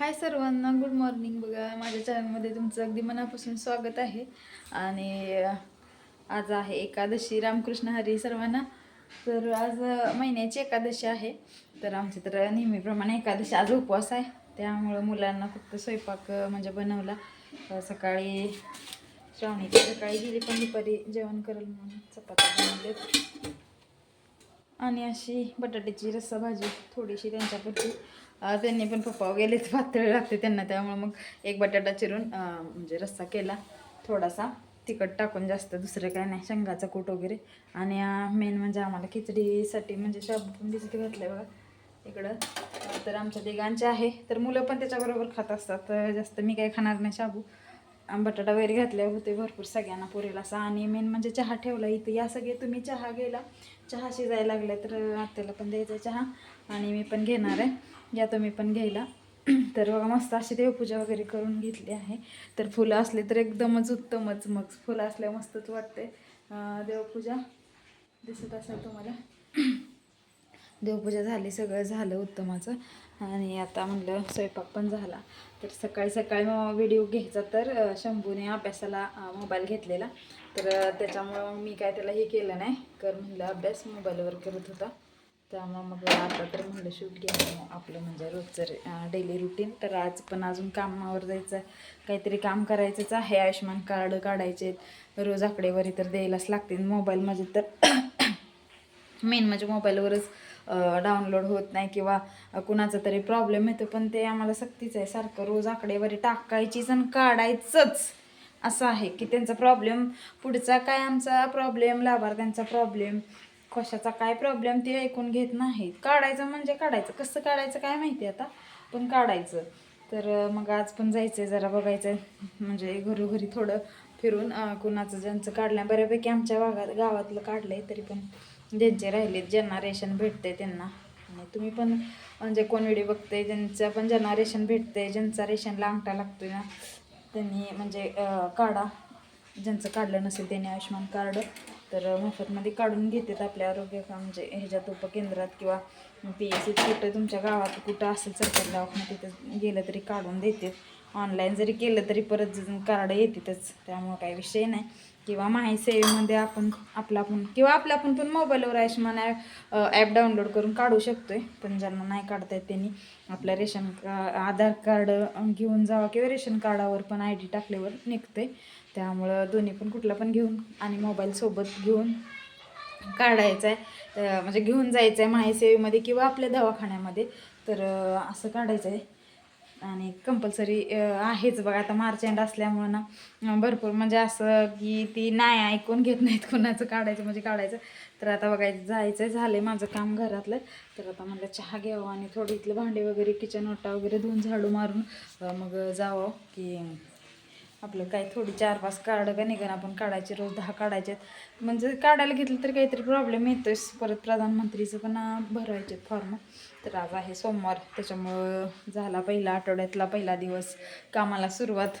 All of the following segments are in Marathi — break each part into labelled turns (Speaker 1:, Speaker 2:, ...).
Speaker 1: हाय सर्वांना गुड मॉर्निंग बघा. माझ्या चॅनलमध्ये तुमचं अगदी मनापासून स्वागत आहे. आणि आज आहे एकादशी. रामकृष्ण हरी सर्वांना. तर आज महिन्याची एकादशी आहे. तर आमचे तर नेहमीप्रमाणे एकादशी आज उपवास आहे. त्यामुळं मुलांना फक्त स्वयंपाक म्हणजे बनवला. सकाळी श्रावणी सकाळी गेली पण दुपारी जेवण करेल म्हणून चपात्या बनवले आणि अशी बटाट्याची रस्सा भाजी थोडीशी त्यांच्यापुरती त्यांनी पण पप्पा गेलेत पातळ लागते त्यांना त्यामुळे मग एक बटाटा चिरून म्हणजे रस्सा केला. थोडासा तिखट टाकून जास्त दुसरं काय नाही शेंगाचा कूट वगैरे. आणि मेन म्हणजे आम्हाला खिचडीसाठी म्हणजे शाबू पण भिजत घातलं बघा. इकडं तर आमच्या तिघांचे आहे. तर मुलं पण त्याच्याबरोबर खात असतात तर जास्त मी काय खाणार नाही शाबू. बटाटा वगैरे घातले होते भरपूर सगळ्यांना पुरेला असा. आणि मेन म्हणजे चहा ठेवला इथं. या सगळे तुम्ही चहा गेला. चहा शिजायला लागले तर आत्याला पण द्यायचा चहा. आणि मी पण घेणार आहे. या तुम्ही पण घ्यायला. तर बघा मस्त अशी देवपूजा वगैरे करून घेतली आहे. तर फुलं असले तर एकदमच उत्तमच मग. फुलं असल्या मस्तच वाटते. देवपूजा दिसत असेल तुम्हाला. देवपूजा झाली सगळं झालं उत्तमाचं. आणि आता म्हणलं स्वयंपाक पण झाला. तर सकाळी सकाळी मग व्हिडिओ घ्यायचा तर शंभूने अभ्यासाला मोबाईल घेतलेला. तर त्याच्यामुळं मी काय त्याला हे केलं नाही. कर म्हणलं अभ्यास मोबाईलवर करत होता. त्यामुळं मग आता तर म्हणलं शूट घ्या आपलं म्हणजे रोजचं डेली रुटीन तर आज पण अजून कामावर जायचं काहीतरी काम करायचंच आहे. आयुष्यमान कार्ड काढायचे रोज आकडेवारी तर द्यायलाच लागते मोबाईलमध्ये तर मेन म्हणजे मोबाईलवरच डाउनलोड होत नाही किंवा कुणाचा तरी प्रॉब्लेम येतो पण ते आम्हाला सक्तीच आहे. सारखं रोज आकडेवारी टाकायचीच आणि काढायचंच. असं आहे की त्यांचा प्रॉब्लेम पुढचा काय आमचा प्रॉब्लेम लाभार्थ्यांचा प्रॉब्लेम कशाचा काय प्रॉब्लेम ते ऐकून घेत नाहीत. काढायचं म्हणजे काढायचं. कसं काढायचं काय माहिती आता? पण काढायचं. तर मग आज पण जायचं आहे जरा बघायचं आहे म्हणजे घरोघरी थोडं फिरून कुणाचं ज्यांचं काढलं बऱ्यापैकी आमच्या भागात गावातलं काढलं आहे तरी पण ज्यांचे राहिलेत ज्यांना रेशन भेटते त्यांना. आणि तुम्ही पण म्हणजे कोण व्हिडिओ बघते ज्यांचं पण ज्यांना रेशन भेटते ज्यांचा रेशनला अंगठा लागतो ना त्यांनी म्हणजे काढा. ज्यांचं काढलं नसेल त्यांनी आयुष्यमान कार्ड तर मोफतमध्ये काढून घेतात आपल्या आरोग्य का- म्हणजे ह्याच्यात उपकेंद्रात किंवा पी एस सीत कुठं तुमच्या गावात कुठं असेल सरकारी दवाखान्यात तिथं गेलं तरी काढून देते ऑनलाईन जरी केलं तरी परत कार्ड येतातच त्यामुळं काही विषय नाही. किंवा माही सेवेमध्ये आपण आपला आपण किंवा आपला आपण पण मोबाईलवर आयुष्यमान ॲप ॲप डाउनलोड करून काढू शकतो आहे पण ज्यांना नाही काढता येत त्यांनी आपलं रेशन का आधार कार्ड घेऊन जावं किंवा रेशन कार्डावर पण आय डी टाकल्यावर निघते त्यामुळं दोन्ही पण कुठला पण घेऊन आणि मोबाईलसोबत घेऊन काढायचं आहे तर म्हणजे घेऊन जायचं आहे माहीसेवेमध्ये किंवा आपल्या दवाखान्यामध्ये. तर असं काढायचं आहे आणि कंपल्सरी आहेच बघा. आता मार्च एंड असल्यामुळं ना भरपूर म्हणजे असं की ती नाही ऐकून घेत नाहीत कुणाचं काढायचं म्हणजे काढायचं. तर आता बघायचं जायचं झालं आहे माझं काम घरातलं. तर आता म्हणलं चहा घ्यावं आणि थोडी इथलं भांडे वगैरे किचन ओटा वगैरे धुवून झाडू मारून मग जावं की आपलं काय थोडी चार पाच कार्ड का निघान आपण काढायचे रोज दहा काढायचे. म्हणजे काढायला घेतलं तर काहीतरी प्रॉब्लेम येतोच. परत प्रधानमंत्रीचं पण अं, भरवायचे फॉर्म तर आज आहे सोमवार. त्याच्यामुळं झाला पहिला आठवड्यातला पहिला दिवस कामाला सुरुवात.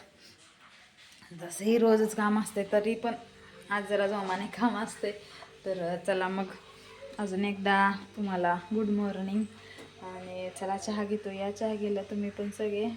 Speaker 1: जसंही रोजच काम असते तरी पण आज जरा जोमाने काम असते तर चला मग अजून एकदा तुम्हाला गुड मॉर्निंग आणि चला चहा घेतो. या चहा गेला तुम्ही पण सगळे.